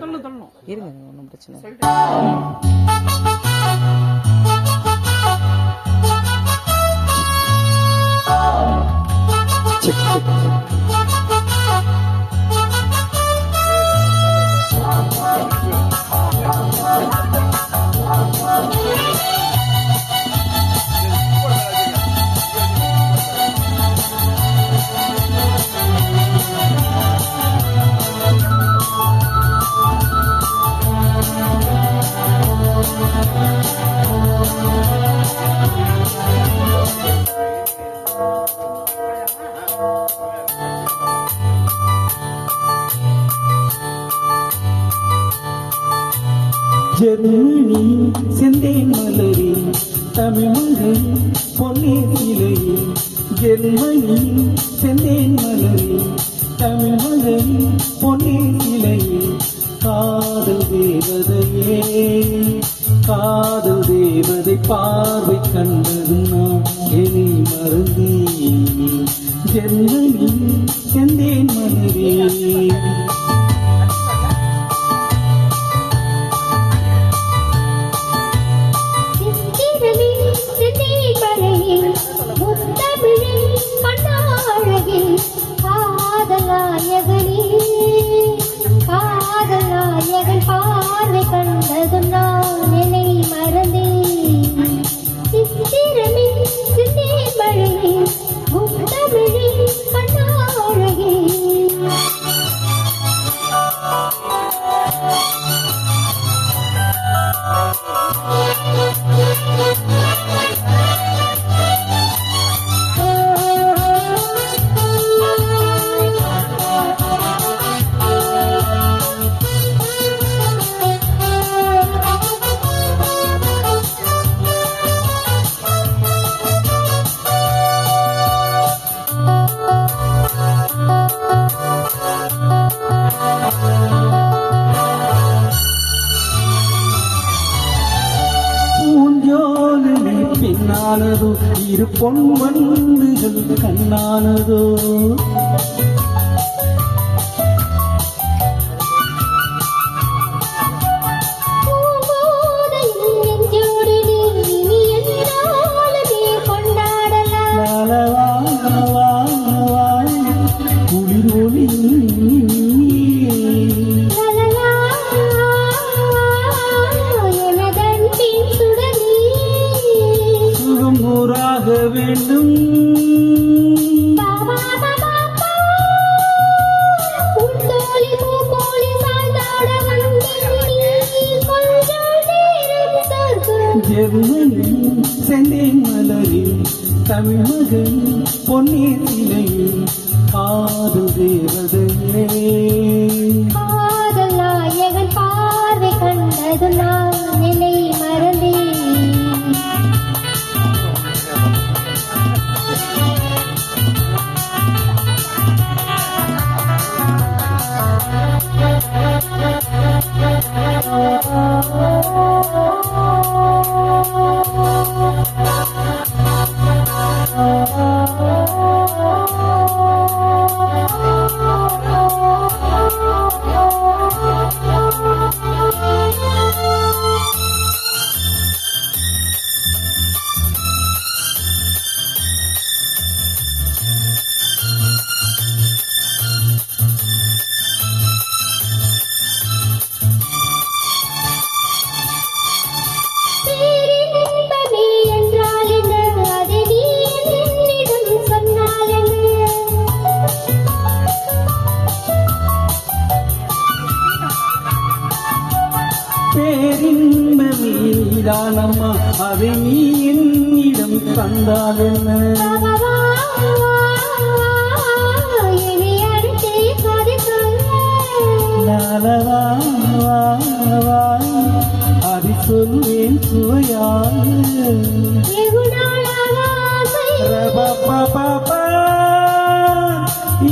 தள்ளணும் தள்ளணும். இருங்க ஒன்றும் பிரச்சனை இல்லை. ஜெர்மனி செந்தேன் மலரே தமிழ்மகள் பொன்னே சிலையே ஜெர்மனி செந்தேன் மலரே தமிழ்மகள் பொன்னே சிலையே காதல் தேவதையே காதல் தேவதை பார்வை கண்டது நான் என்னை மறந்தேன். ஜெர்மனி செந்தேன் மலரே பின்னானதோ இரு பொன்வண்டுகள் கண்ணானதோ. சொர்க்கம். ஜெர்மனி செந்தேன் மலரில் தமிழ் மகன் பொன்னீர் சிலையில் காது தேவதையே காதலாயகன் பார்வை கண்டது நான் பேரின்பமே நீதானம்மா அதை நீ என்னிடம் தந்தால் என்ன அதை சொல்வேன் சுவையாக.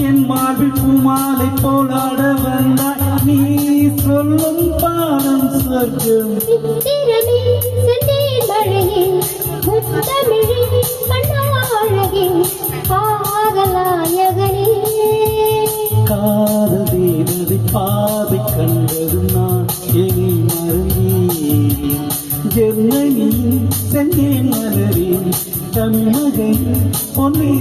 என் மார்பில் பூமாலை போலாட வந்தாய் நீ சொல்லும் பாடம் சொர்க்கம் சித்திரமே செந்தேன் மழையே முத்தமிழே கண்ணாழகே காதலாயகனே காதல் தேவதை பாதை கண்டதும் நான். என்னை மறந்தேன் ஜெர்மனியின் செந்தேன் மலரின் தமிழகை பொன்னே